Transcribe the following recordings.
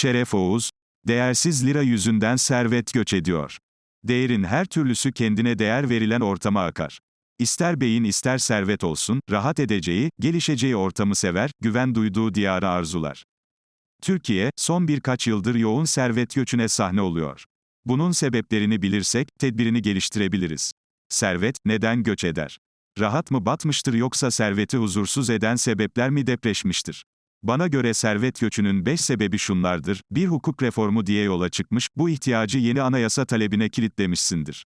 Şeref Oğuz, değersiz lira yüzünden servet göç ediyor. Değerin her türlüsü kendine değer verilen ortama akar. İster beyin ister servet olsun, rahat edeceği, gelişeceği ortamı sever, güven duyduğu diyarı arzular. Türkiye, son birkaç yıldır yoğun servet göçüne sahne oluyor. Bunun sebeplerini bilirsek, tedbirini geliştirebiliriz. Servet, neden göç eder? Rahat mı batmıştır yoksa serveti huzursuz eden sebepler mi depreşmiştir? Bana göre servet göçünün 5 sebebi şunlardır. Bir hukuk reformu diye yola çıkmış, bu ihtiyacı yeni anayasa talebine kilitlemişsindir.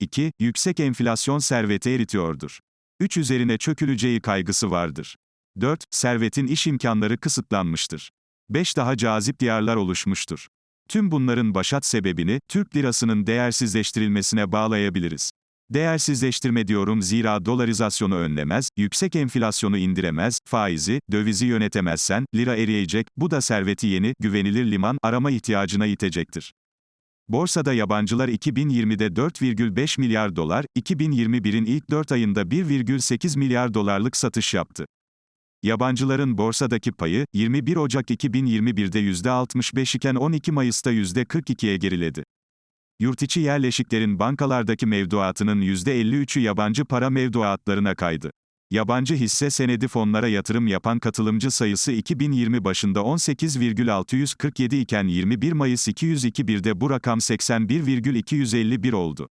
2. Yüksek enflasyon serveti eritiyordur. 3. Üzerine çöküleceği kaygısı vardır. 4. Servetin iş imkanları kısıtlanmıştır. 5. Daha cazip diyarlar oluşmuştur. Tüm bunların başat sebebini, Türk lirasının değersizleştirilmesine bağlayabiliriz. Değersizleştirme diyorum zira dolarizasyonu önlemez, yüksek enflasyonu indiremez, faizi, dövizi yönetemezsen, lira eriyecek, bu da serveti yeni, güvenilir liman arama ihtiyacına itecektir. Borsada yabancılar 2020'de 4,5 milyar dolar, 2021'in ilk 4 ayında 1,8 milyar dolarlık satış yaptı. Yabancıların borsadaki payı, 21 Ocak 2021'de %65 iken 12 Mayıs'ta %42'ye geriledi. Yurtiçi yerleşiklerin bankalardaki mevduatının %53'ü yabancı para mevduatlarına kaydı. Yabancı hisse senedi fonlara yatırım yapan katılımcı sayısı 2020 başında 18,647 iken 21 Mayıs 202'de bu rakam 81,251 oldu.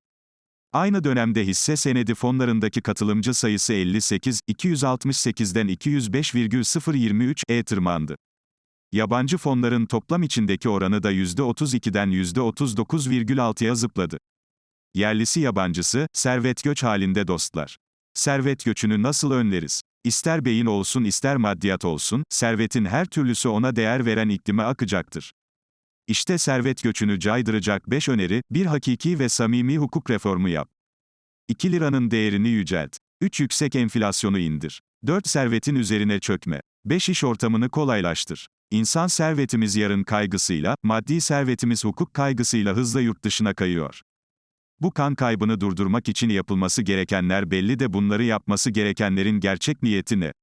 Aynı dönemde hisse senedi fonlarındaki katılımcı sayısı 58, 268'den 205,023'e tırmandı. Yabancı fonların toplam içindeki oranı da %32'den %39,6'ya zıpladı. Yerlisi yabancısı, servet göç halinde dostlar. Servet göçünü nasıl önleriz? İster beyin olsun ister maddiyat olsun, servetin her türlüsü ona değer veren iklime akacaktır. İşte servet göçünü caydıracak 5 öneri, bir hakiki ve samimi hukuk reformu yap. 2 liranın değerini yücelt. 3 yüksek enflasyonu indir. 4 servetin üzerine çökme. 5 iş ortamını kolaylaştır. İnsan servetimiz yarın kaygısıyla, maddi servetimiz hukuk kaygısıyla hızla yurt dışına kayıyor. Bu kan kaybını durdurmak için yapılması gerekenler belli de bunları yapması gerekenlerin gerçek niyeti ne?